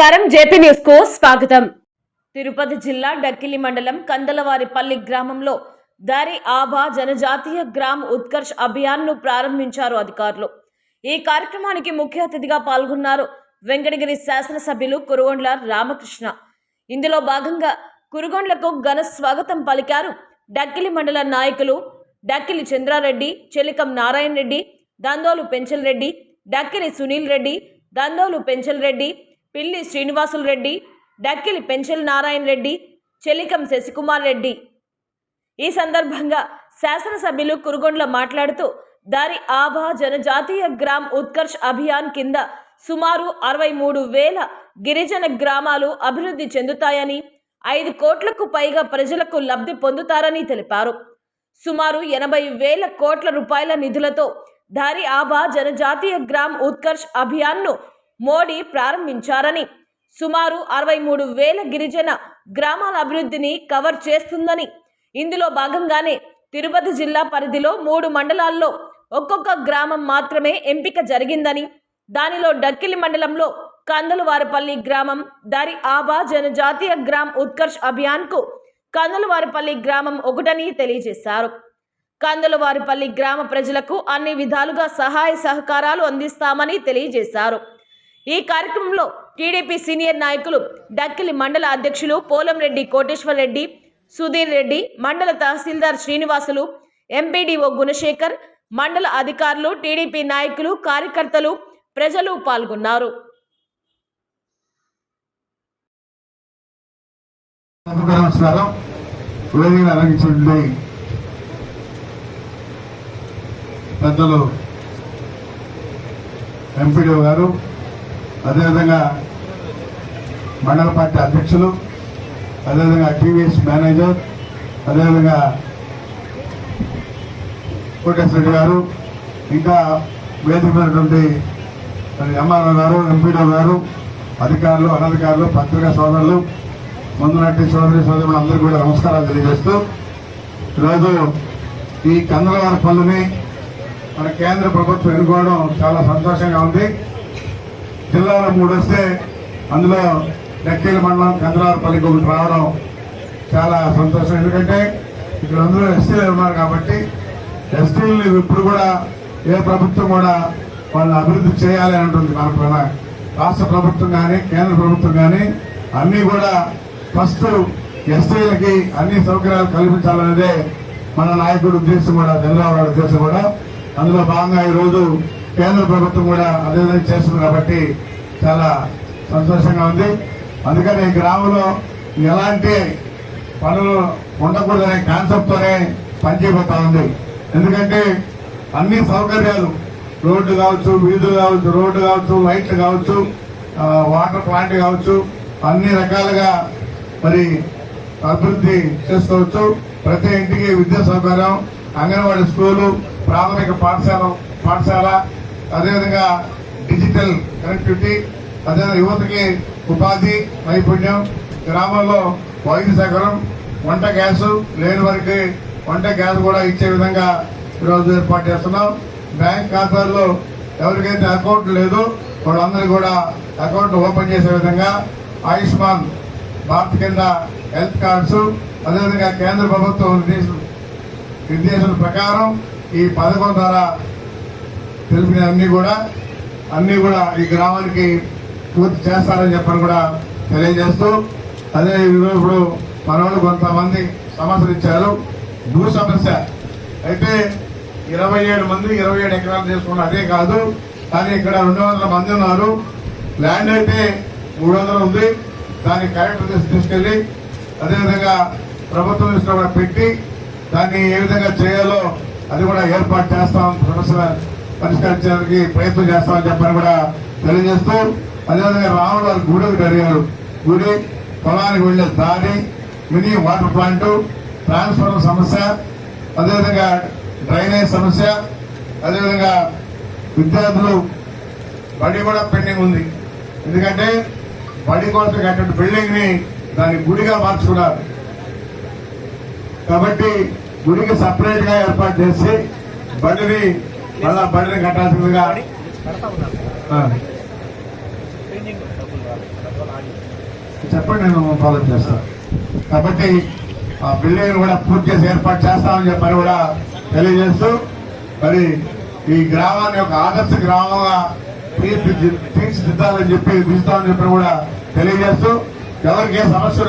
నమస్కారం. జేపీ న్యూస్కు స్వాగతం. తిరుపతి జిల్లా డక్కిలి మండలం కందలవారిపల్లి గ్రామంలో దారి ఆభా జనజాతీయ గ్రామ్ ఉత్కర్ష్ అభియాన్ను ప్రారంభించారు అధికారులు. ఈ కార్యక్రమానికి ముఖ్య అతిథిగా పాల్గొన్నారు వెంకటగిరి శాసనసభ్యులు కురుగొండ్ల రామకృష్ణ. ఇందులో భాగంగా కురుగొండ్లకు ఘన స్వాగతం పలికారు డక్కిలి మండల నాయకులు డక్కిలి చంద్రారెడ్డి చెలికం నారాయణ రెడ్డి దందోలు పెంచల్ రెడ్డి డక్కిలి సునీల్ రెడ్డి దందోలు పెంచల్ రెడ్డి పిల్లి శ్రీనివాసులు రెడ్డి డక్కిలి పెంచల్ నారాయణ రెడ్డి చెలికం శశికుమార్ రెడ్డి. ఈ సందర్భంగా శాసనసభ్యులు కురుగొండ్ల మాట్లాడుతూ దారి ఆభా జనజాతీయ గ్రామ్ ఉత్కర్ష్ అభియాన్ కింద సుమారు అరవై మూడు వేల గిరిజన గ్రామాలు అభివృద్ధి చెందుతాయని ఐదు కోట్లకు పైగా ప్రజలకు లబ్ధి పొందుతారని తెలిపారు. సుమారు ఎనభై వేల కోట్ల రూపాయల నిధులతో దారి ఆభా జనజాతీయ గ్రామ్ ఉత్కర్ష్ అభియాన్ను మోడీ ప్రారంభించారని. సుమారు అరవై మూడు వేల గిరిజన గ్రామాల అభివృద్ధిని కవర్ చేస్తుందని. ఇందులో భాగంగానే తిరుపతి జిల్లా పరిధిలో మూడు మండలాల్లో ఒక్కొక్క గ్రామం మాత్రమే ఎంపిక జరిగిందని. దానిలో డక్కిలి మండలంలో కందలవారపల్లి గ్రామం దారి ఆబా జనజాతీయ గ్రామ్ ఉత్కర్ష్ అభియాన్కు కందలవారపల్లి గ్రామం ఒకటని తెలియజేశారు. కందలవారిపల్లి గ్రామ ప్రజలకు అన్ని విధాలుగా సహాయ సహకారాలు అందిస్తామని తెలియజేశారు. ఈ కార్యక్రమంలో టీడీపీ సీనియర్ నాయకులు డక్కిలి మండల అధ్యక్షులు పోలంరెడ్డి కోటేశ్వర్ రెడ్డి సుధీర్ రెడ్డి మండల తహసీల్దార్ శ్రీనివాసులు ఎంపీడీఓ గుణశేఖర్ మండల అధికారులు టీడీపీ నాయకులు కార్యకర్తలు ప్రజలు పాల్గొన్నారు. నమస్కారం అలంకించండి పెద్దలు గారు అదేవిధంగా మండల పార్టీ అధ్యక్షులు అదేవిధంగా టీవీఎస్ మేనేజర్ అదేవిధంగా కోటేశ్వర రెడ్డి గారు ఇంకా వేదిక ఉన్నటువంటి ఎంఆర్ఓ గారు ఎంపీడో గారు అధికారులు అనధికారులు పత్రికా సోదరులు ముందునట్టి సోదరి సోదరులు అందరికీ కూడా నమస్కారాలు తెలియజేస్తూ ఈరోజు ఈ కందలవారి పనులని మన కేంద్ర ప్రభుత్వం ఎన్నుకోవడం చాలా సంతోషంగా ఉంది. జిల్లాలో మూడు వస్తే అందులో డక్కేల మండలం కందలవారిపల్లికి ఒకటి రావడం చాలా సంతోషం. ఎందుకంటే ఇక్కడ అందరూ ఎస్టీలు ఉన్నారు కాబట్టి ఎస్టీలు ఇప్పుడు కూడా ఏ ప్రభుత్వం కూడా వాళ్ళని అభివృద్ధి చేయాలి అంటుంది మన రాష్ట్ర ప్రభుత్వం కానీ కేంద్ర ప్రభుత్వం కానీ అన్నీ కూడా ఫస్ట్ ఎస్టీలకి అన్ని సౌకర్యాలు కల్పించాలనేదే మన నాయకుడు ఉద్దేశం కూడా చంద్రబాబు నాయుడు ఉద్దేశం కూడా. అందులో భాగంగా ఈరోజు కేంద్ర ప్రభుత్వం కూడా అదేవిధంగా చేస్తుంది కాబట్టి చాలా సంతోషంగా ఉంది. అందుకని ఈ గ్రామంలో ఎలాంటి పనులు ఉండకూడదనే కాన్సెప్ట్తోనే పనిచేయబోతా ఉంది. ఎందుకంటే అన్ని సౌకర్యాలు రోడ్డు కావచ్చు వీధులు కావచ్చు రోడ్డు కావచ్చు లైట్లు కావచ్చు వాటర్ ప్లాంట్ కావచ్చు అన్ని రకాలుగా మరి అభివృద్ధి చేసుకోవచ్చు. ప్రతి ఇంటికి విద్యా సౌకర్యం అంగన్వాడీ స్కూలు ప్రాథమిక పాఠశాల పాఠశాల అదేవిధంగా డిజిటల్ కనెక్టివిటీ అదేవిధంగా యువతకి ఉపాధి నైపుణ్యం గ్రామాల్లో వైద్య సౌకర్యం వంట గ్యాసు లేని వారికి వంట గ్యాస్ కూడా ఇచ్చే విధంగా ఈరోజు ఏర్పాటు చేస్తున్నాం. బ్యాంక్ ఖాతాల్లో ఎవరికైతే అకౌంట్ లేదో వాళ్ళందరూ కూడా అకౌంట్ ఓపెన్ చేసే విధంగా ఆయుష్మాన్ భారత్ కింద హెల్త్ కార్డ్స్ అదేవిధంగా కేంద్ర ప్రభుత్వం నిర్దేశం నిర్దేశం ప్రకారం ఈ పథకం ద్వారా తెలిపిన అన్ని కూడా అన్ని కూడా ఈ గ్రామానికి పూర్తి చేస్తారని చెప్పని కూడా తెలియజేస్తూ అదే ఇప్పుడు మనోళ్ళు కొంతమంది సమస్యలు ఇచ్చారు. భూ సమస్య. అయితే ఇరవై ఏడు మంది ఇరవై ఏడు ఎకరాలు చేసుకున్న అదే కాదు కానీ ఇక్కడ రెండు వందల మంది ఉన్నారు. ల్యాండ్ అయితే మూడు వందలు ఉంది. దాన్ని కలెక్టర్ దృష్టికి తీసుకెళ్ళి అదేవిధంగా ప్రభుత్వం ఇష్టం పెట్టి దాన్ని ఏ విధంగా చేయాలో అది కూడా ఏర్పాటు చేస్తాం సమస్య పరిష్కరించడానికి ప్రయత్నం చేస్తామని చెప్పని కూడా తెలియజేస్తూ అదేవిధంగా రాముడు వారి గుడి అడిగారు గుడి పొలానికి వెళ్ళే దారి మినీ వాటర్ ప్లాంట్ ట్రాన్స్ఫార్మర్ సమస్య అదేవిధంగా డ్రైనేజ్ సమస్య అదేవిధంగా విద్యార్థులు బడి కూడా పెండింగ్ ఉంది. ఎందుకంటే బడి కోసం కట్టిన బిల్డింగ్ని దాని గుడిగా మార్చుకున్నారు. కాబట్టి గుడికి సపరేట్గా ఏర్పాటు చేసి బడిని మళ్ళా బండిని కట్టాల్సిందిగా. చెప్పండి నేను ఫాలో చేస్తాను కాబట్టి ఆ బిల్డింగ్ కూడా పూర్తి చేసి ఏర్పాటు చేస్తామని చెప్పని కూడా తెలియజేస్తూ మరి ఈ గ్రామాన్ని ఒక ఆదర్శ గ్రామంగా తీర్చిదిద్దాలని చెప్పి తీస్తామని చెప్పి కూడా తెలియజేస్తూ ఎవరికి ఏ సమస్య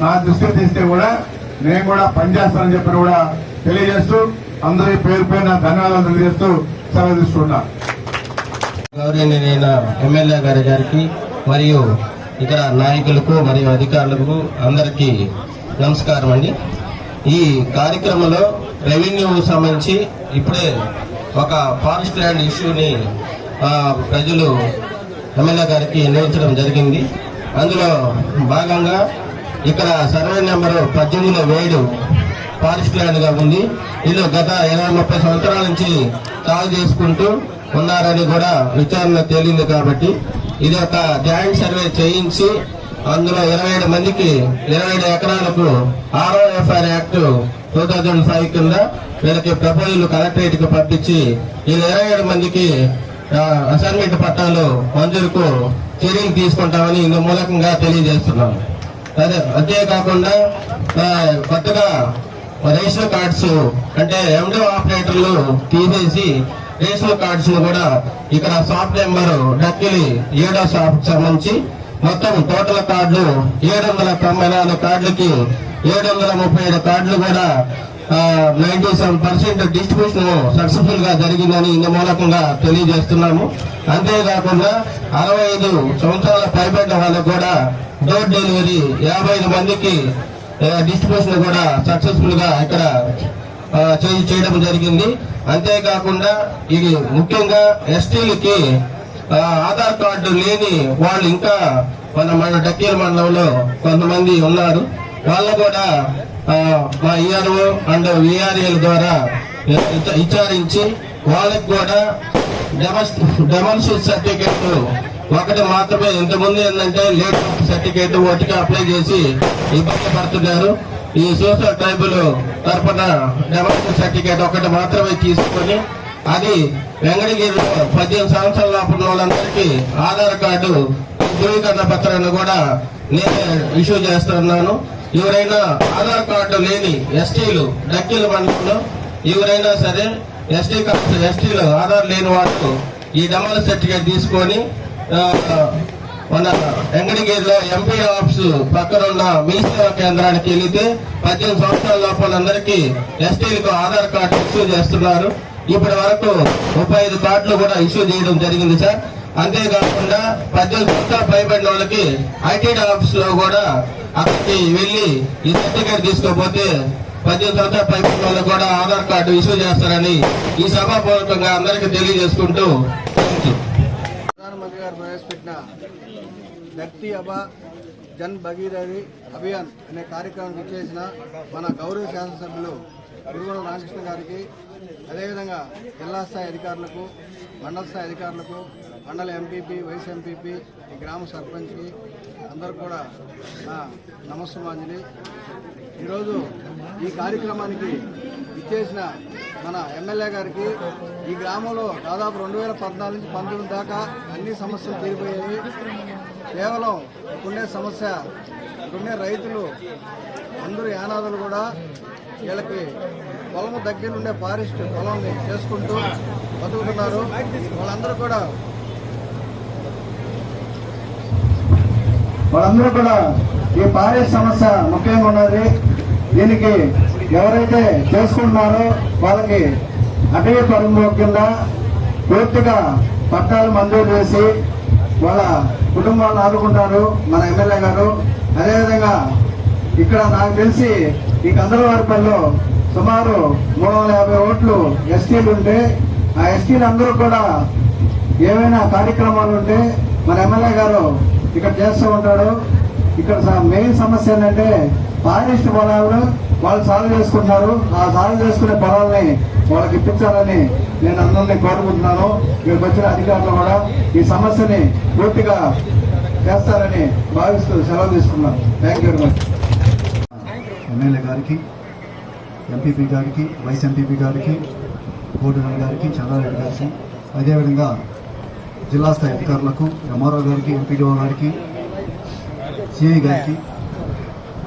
నా దృష్టికి తీస్తే కూడా నేను కూడా పనిచేస్తానని చెప్పి కూడా తెలియజేస్తూ అందరి పేరు పేరున ధన్యవాదాలు తెలియజేస్తూ సెలవు తీసుకున్నా గౌరవనీయులైన ఎమ్మెల్యే గారి గారికి మరియు ఇతర నాయకులకు మరియు అధికారులకు అందరికీ నమస్కారం అండి. ఈ కార్యక్రమంలో రెవెన్యూ సంబంధించి ఇప్పుడే ఒక ఫారెస్ట్ ల్యాండ్ ఇష్యూని ప్రజలు ఎమ్మెల్యే గారికి నిర్వహించడం జరిగింది. అందులో భాగంగా ఇక్కడ సర్వే నెంబరు పద్దెనిమిదిలో వేడు ఫారెస్ట్ ల్యాండ్గా ఉంది. ఇందులో గత ఇరవై ముప్పై సంవత్సరాల నుంచి సాగు చేసుకుంటూ ఉన్నారని కూడా విచారణ తేలింది కాబట్టి ఇది ఒక జాయింట్ సర్వే చేయించి అందులో ఇరవై ఏడు మందికి ఇరవై ఏడు ఎకరాలకు ROFR act two thousand five కింద వీళ్ళకి ప్రపోజల్ కలెక్టరేట్కి పంపించి ఈ ఇరవై ఏడు మందికి అసైన్మెంట్ పట్టాలు మంజూరుకు చర్యలు తీసుకుంటామని ఇందు మూలకంగా తెలియజేస్తున్నాం అదే అంతేకాకుండా కొత్తగా రేషన్ కార్డ్స్ అంటే ఎండో ఆపరేటర్లు తీసేసి రేషన్ కార్డ్స్ కూడా ఇక్కడ షాప్ నెంబర్ డక్కిలి ఏడో షాప్ సంబంధించి మొత్తం టోటల్ కార్డులు ఏడు వందల తొంభై నాలుగు కార్డులకి ఏడు వందల ముప్పై ఏడు కార్డులు కూడా నైన్టీ సెవెన్ పర్సెంట్ డిస్ట్రిబ్యూషన్ సక్సెస్ఫుల్గా జరిగిందని ఇందు మూలకంగా తెలియజేస్తున్నాము. అంతేకాకుండా అరవై ఐదు సంవత్సరాల పైబడ్డ వాళ్ళకు కూడా డోర్ డెలివరీ యాభై ఐదు మందికి డిస్ట్రిబ్యూషన్ కూడా సక్సెస్ఫుల్గా ఇక్కడ చేయడం జరిగింది. అంతేకాకుండా ఇది ముఖ్యంగా ఎస్టీలకి ఆధార్ కార్డు లేని వాళ్ళు ఇంకా మన మన డక్కీల మండలంలో కొంతమంది ఉన్నారు. వాళ్ళు కూడా మా ఈఆర్ఓ అండ్ విఆర్ఏల ద్వారా విచారించి వాళ్ళకి కూడా డెమోన్స్ట్రేట్ సర్టిఫికెట్ ఒకటి మాత్రమే ఇంతమంది ఏంటంటే లేట్ సర్టిఫికేట్ ఒకటికి అప్లై చేసి ఇబ్బంది పడుతున్నారు. ఈ సోషల్ ట్రైబుల్ తరపున డెమాన్స్ట్రేట్ సర్టిఫికేట్ ఒకటి మాత్రమే తీసుకొని అది వెంకటగిరిలో పద్దెనిమిది సంవత్సరాల లోపల వాళ్ళందరికీ ఆధార్ కార్డు ధృవీకరణ పత్రాన్ని కూడా నేనే ఇష్యూ చేస్తున్నాను ఎవరైనా ఆధార్ కార్డు లేని ఎస్టీలు డక్కీల మండలంలో ఎవరైనా సరే ఎస్టీ కార్డు ఎస్టీలు ఆధార్ లేని వాళ్ళు ఈ డమల్ సర్టిఫికేట్ తీసుకొని మన వెంకటగిరిలో ఎంపీ ఆఫీస్ పక్కన ఉన్న మీ సేవా కేంద్రానికి వెళితే పద్దెనిమిది సంవత్సరాల లోపల అందరికీ ఎస్టీలకు ఆధార్ కార్డు ఇష్యూ చేస్తున్నారు. ఇప్పటి వరకు ముప్పై ఐదు కార్డులు కూడా ఇష్యూ చేయడం జరిగింది సార్. అంతేకాకుండా పద్దెనిమిది సంవత్సరాలు పైబడిన వాళ్ళకి ఐటీడీ ఆఫీస్లో కూడా అక్కడికి వెళ్ళి ఈ సర్టిఫికేట్ తీసుకోపోతే పద్దెనిమిది సంవత్సరాల పైబడిన వాళ్ళకి కూడా ఆధార్ కార్డు ఇష్యూ చేస్తారని ఈ సభాపూర్వకంగా అందరికీ తెలియజేసుకుంటూ ప్రధానమంత్రి గారు ప్రవేశపెట్టిన ధర్తి అబా జన్ భగీరథి అభియాన్ అనే కార్యక్రమం చేసిన మన గౌరవ శాసనసభ్యులు గురువుల రామకృష్ణ గారికి అదేవిధంగా జిల్లా స్థాయి అధికారులకు మండల స్థాయి అధికారులకు మండల ఎంపీపీ వైస్ ఎంపీపీ ఈ గ్రామ సర్పంచ్కి అందరూ కూడా నా నమస్సుమాంజలి ఈరోజు ఈ కార్యక్రమానికి ఇచ్చేసిన మన ఎమ్మెల్యే గారికి ఈ గ్రామంలో దాదాపు రెండు వేల పద్నాలుగు నుంచి పంతొమ్మిది దాకా అన్ని సమస్యలు తీరిపోయాయి. కేవలం ఇప్పుడుండే సమస్య ఇప్పుడుండే రైతులు అందరూ యానాదులు కూడా వీళ్ళకి పొలం దగ్గర ఉండే ఫారెస్ట్ పొలంని చేసుకుంటూ బతుకుతున్నారు. వాళ్ళందరూ కూడా వాళ్ళందరూ కూడా ఈ ఫారెస్ట్ సమస్య ముఖ్యంగా ఉన్నది. దీనికి ఎవరైతే చేసుకుంటున్నారో వాళ్ళకి అటవీ పరంలో కింద పూర్తిగా పట్టాలు మంజూరు చేసి వాళ్ళ కుటుంబాలను ఆదుకుంటారు. మన ఎమ్మెల్యే గారు. అదేవిధంగా ఇక్కడ నాకు తెలిసి ఈ కందలవారిపల్లిలో సుమారు మూడు వందల యాభై ఓట్లు ఎస్టీలు ఉంటే ఆ ఎస్టీలు అందరూ కూడా ఏమైనా కార్యక్రమాలు ఉంటే మన ఎమ్మెల్యే గారు ఇక్కడ చేస్తూ ఉంటాడు. ఇక్కడ మెయిన్ సమస్య ఏంటంటే ఫారెస్ట్ పొలాలు వాళ్ళు సాధన చేసుకుంటున్నారు. ఆ సాధన చేసుకునే పొలాలని వాళ్ళకి ఇప్పించాలని నేను అందరినీ కోరుకుంటున్నాను. మీరు వచ్చిన అధికారులు కూడా ఈ సమస్యని పూర్తిగా చేస్తారని భావిస్తూ సెలవు తీసుకున్నాను thank you very much MLA గారికి ఎంపీపీ గారికి వైస్ ఎంపీపీ గారికి బోర్డు గారికి చంద్రారెడ్డి గారికి అదేవిధంగా జిల్లా స్థాయి అధికారులకు ఎంఆర్ఓ గారికి ఎంపీడీఓ గారికి సిఐ గారికి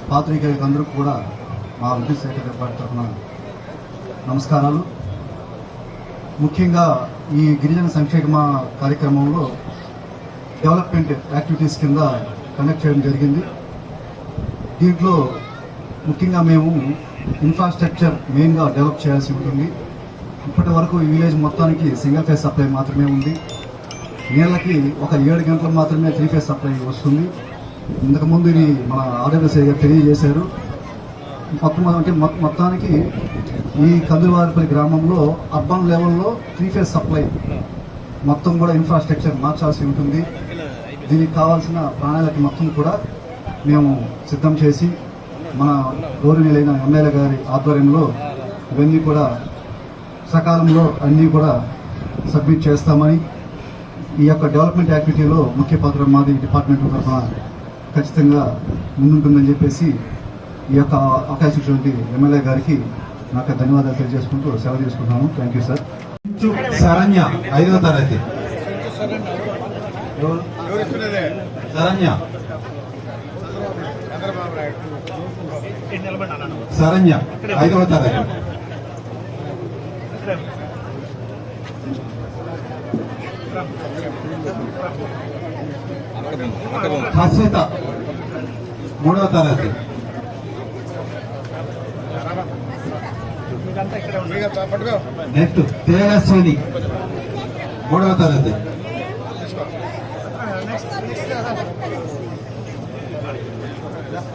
పాత్రికేయులకు అందరూ కూడా మా విద్యుత్ శాఖ తరఫున నమస్కారాలు. ముఖ్యంగా ఈ గిరిజన సంక్షేమ కార్యక్రమంలో డెవలప్మెంట్ యాక్టివిటీస్ కింద కండక్ట్ చేయడం జరిగింది. దీంట్లో ముఖ్యంగా మేము ఇన్ఫ్రాస్ట్రక్చర్ మెయిన్గా డెవలప్ చేయాల్సి ఉంటుంది. ఇప్పటి వరకు ఈ విలేజ్ మొత్తానికి సింగిల్ ఫేస్ సప్లై మాత్రమే ఉంది. నీళ్ళకి ఒక ఏడు గంటలు మాత్రమే త్రీ ఫేస్ సప్లై వస్తుంది. ఇంతకుముందు ఇది మన ఆర్డబ్ల్యూసీ గారు తెలియజేశారు. మొత్తం అంటే మొత్తానికి ఈ కందులవారిపల్లి గ్రామంలో అర్బన్ లెవెల్లో త్రీ ఫేస్ సప్లై మొత్తం కూడా ఇన్ఫ్రాస్ట్రక్చర్ మార్చాల్సి ఉంటుంది. దీనికి కావాల్సిన ప్రణాళిక మొత్తం కూడా మేము సిద్ధం చేసి మన గౌరవనీయులైన ఎమ్మెల్యే గారి ఆధ్వర్యంలో ఇవన్నీ కూడా సకాలంలో అన్నీ కూడా సబ్మిట్ చేస్తామని ఈ యొక్క డెవలప్మెంట్ యాక్టివిటీలో ముఖ్య పాత్ర మాది డిపార్ట్మెంట్ తరఫున ఖచ్చితంగా ముందుంటుందని చెప్పేసి ఈ యొక్క అవకాశం ఇచ్చినటువంటి ఎమ్మెల్యే గారికి నాకు ధన్యవాదాలు తెలియజేసుకుంటూ సెలవు తీసుకుంటున్నాను థ్యాంక్ యూ సార్ శరణ్య ఐదవ తరగతి. శరణ్య. శరణ్య ఐదవ తరగతి. హర్షిత మూడవ తరగతి. నెక్స్ట్ తేజస్విని మూడవ తరగతి.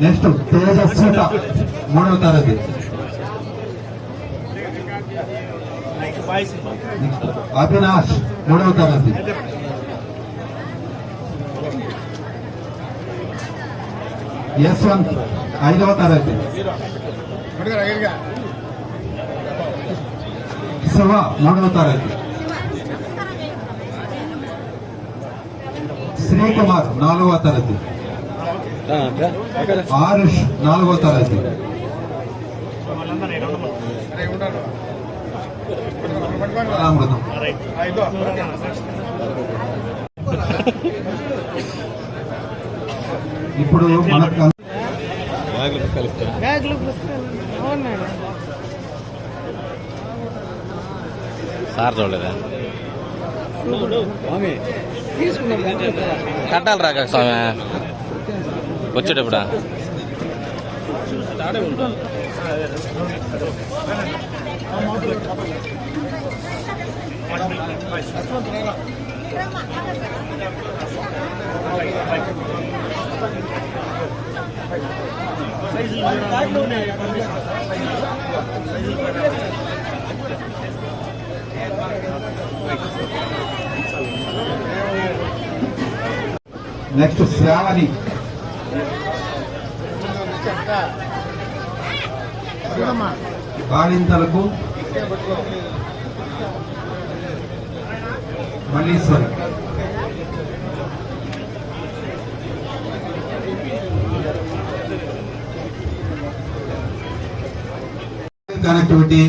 నెక్స్ట్ తేజస్విత మూడవ తరగతి. అవినాష్ మూడవ తరగతి. యశ్వంత్ ఐదవ తరగతి. శివ మూడవ తరగతి. శ్రీకుమార్ నాలుగవ తరగతి. ఆరుష్ నాలుగవ తరగతి. రామృతం ఇప్పుడు మనకు బ్యాగులు పుస్తకాలు అవును సార్ చూడలేదా? కట్టాలి రాక స్వామి. వచ్చేటప్పుడా? నెక్స్ట్ శ్రావణి బాలింతలకు మల్లీశ్వరి కనెక్టివిటీ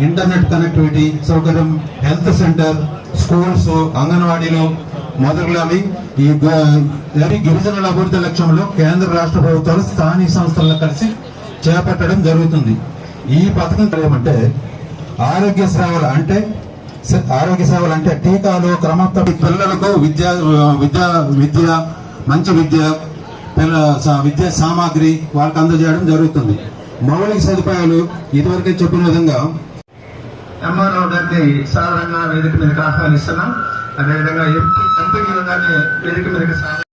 ఇంటర్నెట్ కనెక్టివిటీ సౌకర్యం హెల్త్ సెంటర్ స్కూల్స్ అంగన్వాడీలు మొదలగునవి ఈ గిరిజనుల అభివృద్ధి లక్ష్యంలో కేంద్ర రాష్ట్ర ప్రభుత్వాలు స్థానిక సంస్థలను కలిసి చేపట్టడం జరుగుతుంది. ఈ పథకం ఏమంటే ఆరోగ్య సేవలు అంటే ఆరోగ్య సేవలు అంటే టీకాలు క్రమత్త పిల్లలకు విద్య విద్య విద్య మంచి విద్య పిల్ల విద్యా సామాగ్రి వాళ్ళకి అందజేయడం జరుగుతుంది. మౌలిక సదుపాయాలు ఇదివరకే చెప్పిన విధంగా ఎంఆర్ఓ గారిని సాధారణంగా వేదిక మీదకి ఆహ్వానిస్తున్నాం. అదేవిధంగా ఎంపీ ఎంపీ గారిని వేదిక మీదకి